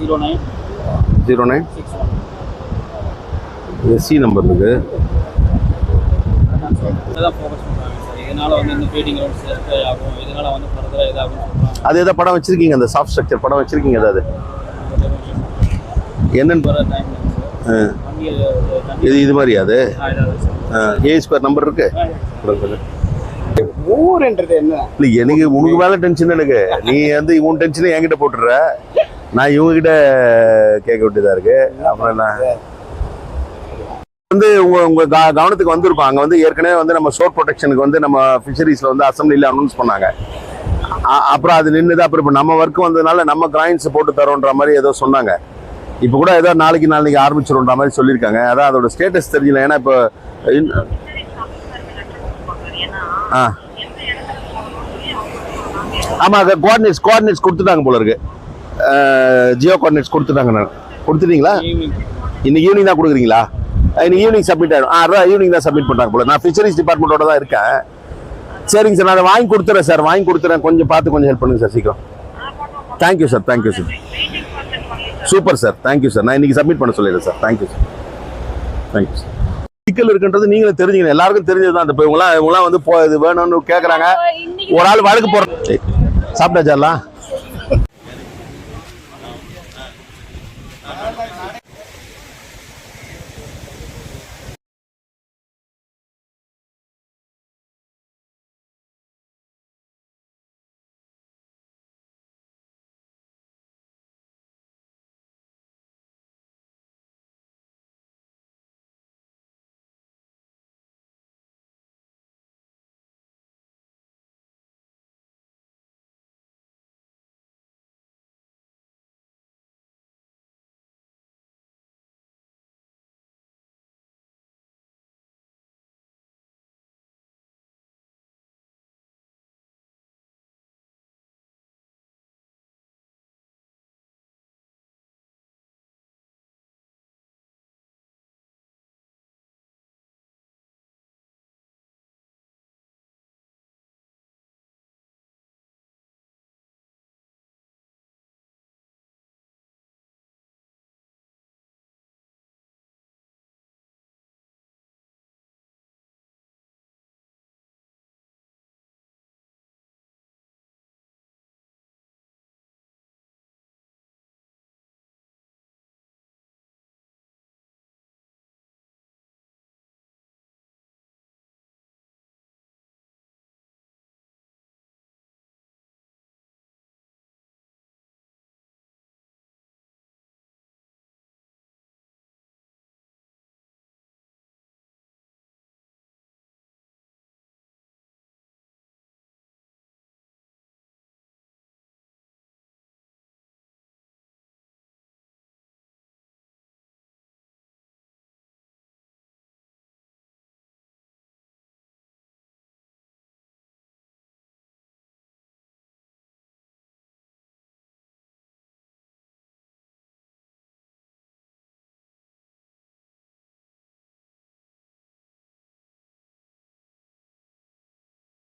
Zero nine zero nine six one SC number இருக்கு அது எதாவது படம் வச்சிருக்கீங்க அந்த சாஃப்ட் ஸ்ட்ரக்சர் படம் வச்சிருக்கீங்க ஏதாவது? என்னன்னு? இது இது மாதிரி அது? ஏ ஸ்கொயர் நம்பர் இருக்கு? ஊருன்றது என்ன? இல்லை எனக்கு உனக்கு மேல டென்ஷன் எனக்கு. நீ வந்து உன் டென்ஷனை என்கிட்ட போட்டுடுற. நான் இவங்ககிட்ட கேட்க வேண்டியதாக இருக்கு. அப்புறம் என்ன? வந்து உங்க உங்க க- கவனத்துக்கு வந்திருக்கும் அங்கே வந்து ஏற்கனவே வந்து நம்ம ஷோர் ப்ரொடெக்ஷனுக்கு வந்து நம்ம ஃபிஷரிஸில் வந்து அசம்பிளியில் அனௌன்ஸ் பண்ணாங்க. அ- அப்புறம் அது நின்றுது அப்புறம் இப்போ நம்ம ஒர்க் வந்ததுனால நம்ம கிராயின்ஸ் போட்டு தரோன்ற மாதிரி ஏதோ சொன்னாங்க. இப்போ கூட ஏதோ நாளைக்கு நாளைக்கு ஆரம்பிச்சிடும்ன்ற மாதிரி சொல்லியிருக்காங்க. அதான் அதோட ஸ்டேட்டஸ் தெரியல. ஏன்னா இப்போ ஆ. ஆமாம் கோஆர்டினேட்ஸ் கோஆர்டினேட்ஸ் கொடுத்துட்டாங்க போல இருக்குது ஜியோ கோஆர்டினேட்ஸ் கொடுத்துட்டாங்க நான். கொடுத்துட்டீங்களா? இன்னைக்கு ஈவினிங் தான் கொடுக்குறீங்களா? இன்னைக்கு ஈவினிங் சப்மிட் ஆயிடும். ஆ அதான் ஈவினிங் தான் சப்மிட் பண்ணுறாங்க போல. நான் ஃபிஷரிஸ் டிபார்ட்மெண்ட்டோட தான் இருக்கேன். சரிங்க சார் நான் அதை வாங்கி கொடுத்துறேன் சார். வாங்கி கொடுத்துறேன். கொஞ்சம் பார்த்து கொஞ்சம் ஹெல்ப் பண்ணுங்க சார் சீக்கிரம். Thank you sir thank you sir super sir thank you sir நான் இன்னைக்கு சப்மிட் பண்ண சொல்லிடுறேன் sir thank you sir thank you sir சிக்கல் இருக்குன்றது நீங்களும் தெரிஞ்சுக்கணும். எல்லாருக்கும் தெரிஞ்சது தான். இப்போ இவங்களாம் இவங்களாம் வந்து போ இது வேணும்னு கேட்குறாங்க ஒரு ஆள் வழக்கு போடுற சாப்பிட்டாச்சாலாம்